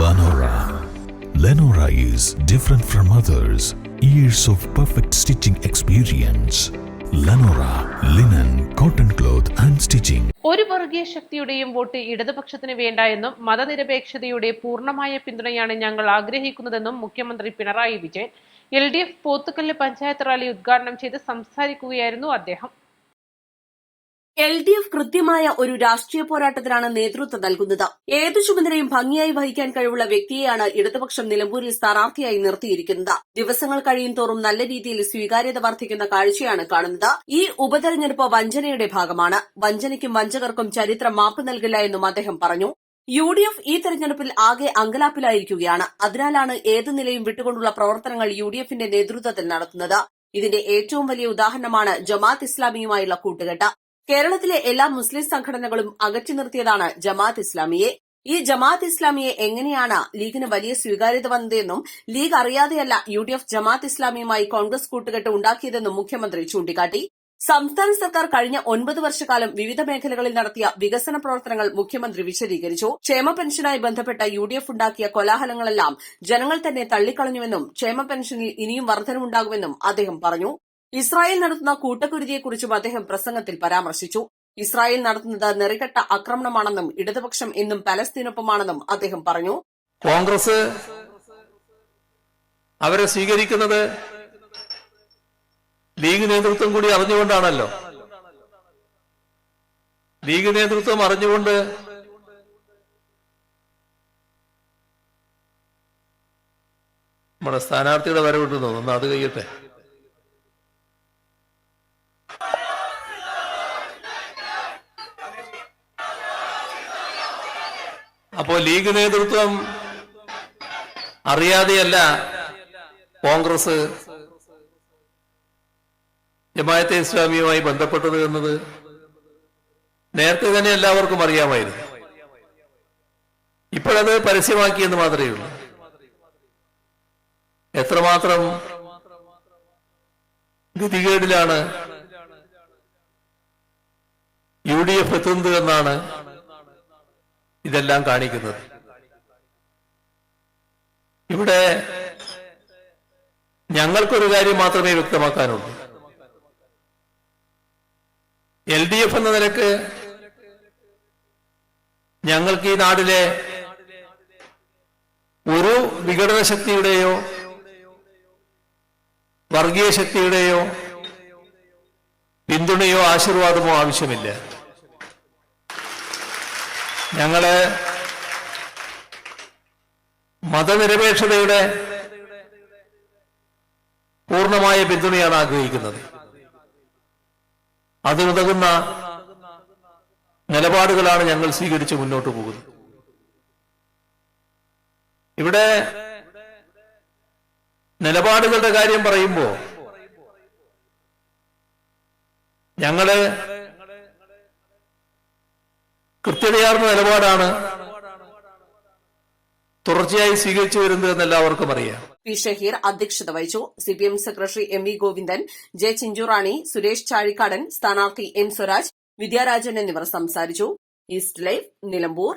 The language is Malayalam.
Lenora. Lenora is different from others. Years of perfect stitching experience. Lenora, linen, cotton cloth and stitching. ഒരു വർഗീയ ശക്തിയുടെയും വോട്ട് ഇടതുപക്ഷത്തിന് വേണ്ട എന്നും മതനിരപേക്ഷതയുടെ പൂർണമായ പിന്തുണയാണ് ഞങ്ങൾ ആഗ്രഹിക്കുന്നതെന്നും മുഖ്യമന്ത്രി Pinarayi Vijayan L D F Pothukallu panchayat rally ഉദ്ഘാടനം ചെയ്ത് സംസാരിക്കുകയായിരുന്നു അദ്ദേഹം എൽ ഡി എഫ് കൃത്യമായ ഒരു രാഷ്ട്രീയ പോരാട്ടത്തിനാണ് നേതൃത്വം നൽകുന്നത്. ഏതു ചുമതലയും ഭംഗിയായി വഹിക്കാൻ കഴിവുള്ള വ്യക്തിയെയാണ് ഇടതുപക്ഷം നിലമ്പൂരിൽ സ്ഥാനാർത്ഥിയായി നിർത്തിയിരിക്കുന്നത്. ദിവസങ്ങൾ കഴിയും തോറും നല്ല രീതിയിൽ സ്വീകാര്യത വർദ്ധിക്കുന്ന കാഴ്ചയാണ് കാണുന്നത്. ഈ ഉപതെരഞ്ഞെടുപ്പ് വഞ്ചനയുടെ ഭാഗമാണ്. വഞ്ചനയ്ക്കും വഞ്ചകർക്കും ചരിത്രം മാപ്പ് നൽകില്ല എന്നും അദ്ദേഹം പറഞ്ഞു. യു ഡി എഫ് ഈ തെരഞ്ഞെടുപ്പിൽ ആകെ അങ്കലാപ്പിലായിരിക്കുകയാണ്. അതിനാലാണ് ഏതു നിലയും വിട്ടുകൊണ്ടുള്ള പ്രവർത്തനങ്ങൾ യു ഡി എഫിന്റെ നേതൃത്വത്തിൽ നടത്തുന്നത്. ഇതിന്റെ ഏറ്റവും വലിയ ഉദാഹരണമാണ് ജമാത്ത് ഇസ്ലാമിയുമായുള്ള കൂട്ടുകെട്ട്. കേരളത്തിലെ എല്ലാ മുസ്ലിം സംഘടനകളും അകറ്റി നിർത്തിയതാണ് ജമാഅത്ത് ഇസ്ലാമിയെ. ഈ ജമാഅത്ത് ഇസ്ലാമിയെ എങ്ങനെയാണ് ലീഗിന് വലിയ സ്വീകാര്യത വന്നതെന്നും ലീഗ് അറിയാതെയല്ല യു ഡി എഫ് ജമാഅത്ത് ഇസ്ലാമിയുമായി കോൺഗ്രസ് കൂട്ടുകെട്ട് ഉണ്ടാക്കിയതെന്നും മുഖ്യമന്ത്രി ചൂണ്ടിക്കാട്ടി. സംസ്ഥാന സർക്കാർ കഴിഞ്ഞ ഒൻപത് വർഷക്കാലം വിവിധ മേഖലകളിൽ നടത്തിയ വികസന പ്രവർത്തനങ്ങൾ മുഖ്യമന്ത്രി വിശദീകരിച്ചു. ക്ഷേമ പെൻഷനായി ബന്ധപ്പെട്ട യു ഡി എഫ് ഉണ്ടാക്കിയ കോലാഹലങ്ങളെല്ലാം ജനങ്ങൾ തന്നെ തള്ളിക്കളഞ്ഞുവെന്നും ക്ഷേമ പെൻഷനിൽ ഇനിയും വർധനവുണ്ടാകുമെന്നും അദ്ദേഹം പറഞ്ഞു. ഇസ്രായേൽ നടത്തുന്ന കൂട്ടക്കുരുതിയെക്കുറിച്ചും അദ്ദേഹം പ്രസംഗത്തിൽ പരാമർശിച്ചു. ഇസ്രായേൽ നടത്തുന്നത് നെറികെട്ട ആക്രമണമാണെന്നും ഇടതുപക്ഷം എന്നും പലസ്തീനൊപ്പമാണെന്നും അദ്ദേഹം പറഞ്ഞു. കോൺഗ്രസ് അവരെ സ്വീകരിക്കുന്നത് ലീഗ് നേതൃത്വം കൂടി അറിഞ്ഞുകൊണ്ടാണല്ലോ. ലീഗ് നേതൃത്വം അറിഞ്ഞുകൊണ്ട് നമ്മുടെ സ്ഥാനാർത്ഥിയുടെ വരവിട്ട് തോന്നുന്നു. അത് കഴിയട്ടെ. അപ്പോ ലീഗ് നേതൃത്വം അറിയാതെയല്ല കോൺഗ്രസ് ജമായത്തെ ഇസ്ലാമിയുമായി ബന്ധപ്പെട്ടത് എന്നത് നേരത്തെ തന്നെ എല്ലാവർക്കും അറിയാമായിരുന്നു. ഇപ്പോഴത് പരസ്യമാക്കിയെന്ന് മാത്രമേ ഉള്ളൂ. എത്രമാത്രം ഗതികേടിലാണ് യു ഡി എഫ് എത്തുന്നത് എന്നാണ് ഇതെല്ലാം കാണിക്കുന്നത്. ഇവിടെ ഞങ്ങൾക്കൊരു കാര്യം മാത്രമേ വ്യക്തമാക്കാനുള്ളൂ. എൽ ഡി എഫ് എന്ന നിലയ്ക്ക് ഞങ്ങൾക്ക് ഈ നാടിലെ ഒരു വിഘടന ശക്തിയുടെയോ വർഗീയ ശക്തിയുടെയോ പിന്തുണയോ ആശീർവാദമോ ആവശ്യമില്ല. ഞങ്ങൾ മതനിരപേക്ഷതയുടെ പൂർണമായ പിന്തുണയാണ് ആഗ്രഹിക്കുന്നത്. അതിനുതകുന്ന നിലപാടുകളാണ് ഞങ്ങൾ സ്വീകരിച്ച് മുന്നോട്ട് പോകുന്നത്. ഇവിടെ നിലപാടുകളുടെ കാര്യം പറയുമ്പോ ഞങ്ങൾ കൃത്യതയാർന്ന നിലപാടാണ് തുടർച്ചയായി സ്വീകരിച്ചു വരുന്നത് എന്ന് എല്ലാവർക്കും അറിയാം. പി ഷഹീർ അധ്യക്ഷത വഹിച്ചു. CPM secretary M V Govindan J Chinchurani Suresh Chazhikadan സ്ഥാനാർത്ഥി എം സ്വരാജ് വിദ്യാരാജൻ എന്നിവർ സംസാരിച്ചു. East life Nilambur.